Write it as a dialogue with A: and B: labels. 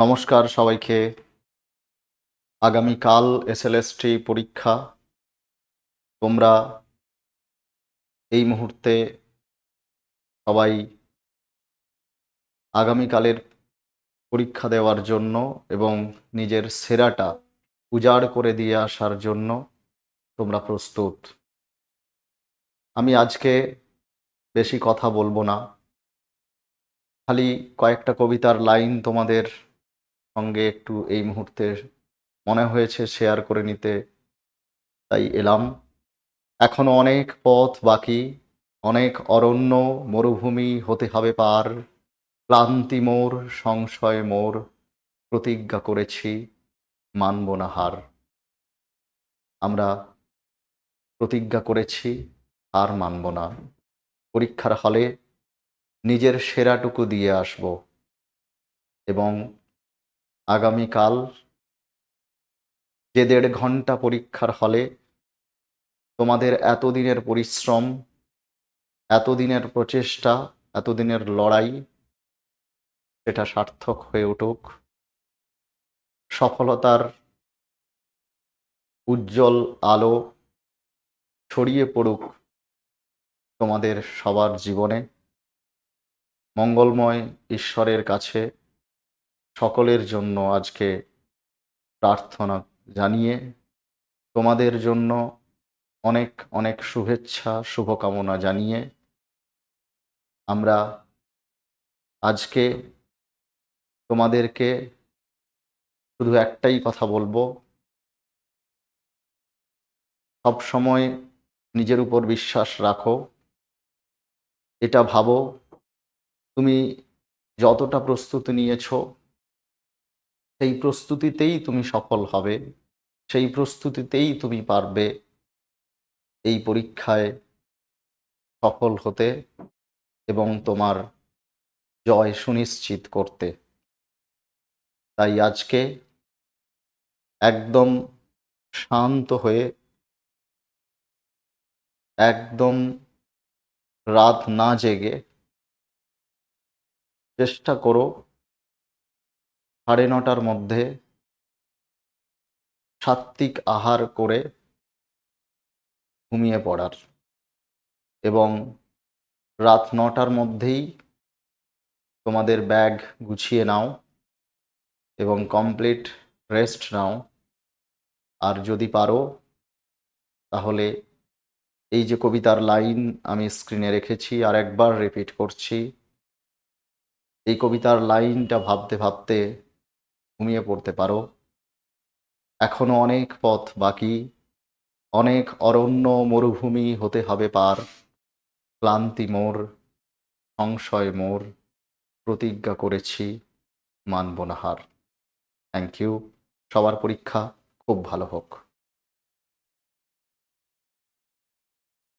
A: নমস্কার সবাইকে। আগামীকাল এস এসএলএসটি পরীক্ষা। তোমরা এই মুহূর্তে সবাই আগামীকালের পরীক্ষা দেওয়ার জন্য এবং নিজের সেরাটা উজাড় করে দিয়ে আসার জন্য তোমরা প্রস্তুত। আমি আজকে বেশি কথা বলব না। খালি কয়েকটা কবিতার লাইন তোমাদের সঙ্গে একটু এই মুহূর্তে মনে হয়েছে শেয়ার করে নিতে। তাই এলাম। এখনও অনেক পথ বাকি। অনেক অরণ্য মরুভূমি হতে হবে পার। ক্লান্তি মোর, সংশয় মোর। প্রতিজ্ঞা করেছি, মানব না হার। আমরা প্রতিজ্ঞা করেছি, আর মানব না। পরীক্ষার হলে নিজের সেরাটুকু দিয়ে আসব। এবং আগামীকাল যে দেড় ঘণ্টা পরীক্ষার হলে তোমাদের এতদিনের পরিশ্রম, এতদিনের প্রচেষ্টা, এতদিনের লড়াই, সেটা সার্থক হয়ে উঠুক। সফলতার উজ্জ্বল আলো ছড়িয়ে পড়ুক তোমাদের সবার জীবনে। মঙ্গলময় ঈশ্বরের কাছে সকলের জন্য আজকে প্রার্থনা জানিয়ে তোমাদের জন্য অনেক অনেক শুভেচ্ছা, শুভকামনা জানিয়ে আমরা আজকে তোমাদেরকে শুধু একটাই কথা বলব। সব সময় নিজের উপর বিশ্বাস রাখো। এটা ভাবো, তুমি যতটা প্রস্তুতি নিয়েছো সেই প্রস্তুতিতেই তুমি সফল হবে, সেই প্রস্তুতিতেই তুমি পারবে এই পরীক্ষায় সফল হতে এবং তোমার জয় সুনিশ্চিত করতে। তাই আজকে একদম শান্ত হয়ে, একদম রাত না জেগে চেষ্টা করো সাড়ে নটার মধ্যে সাত্ত্বিক আহার করে ঘুমিয়ে পড়ার এবং রাত নটার মধ্যেই তোমাদের ব্যাগ গুছিয়ে নাও এবং কমপ্লিট রেস্ট নাও। আর যদি পারো, তাহলে এই যে কবিতার লাইন আমি স্ক্রিনে রেখেছি আর একবার রিপিট করছি, এই কবিতার লাইনটা ভাবতে ভাবতে ঘুমিয়ে পড়তে পারো। এখনও অনেক পথ বাকি। অনেক অরণ্য মরুভূমি হতে হবে পার। ক্লান্তি মোর, সংশয় মোর, প্রতিজ্ঞা করেছি, মানব না হার। থ্যাংক ইউ সবার পরীক্ষা খুব ভালো হোক।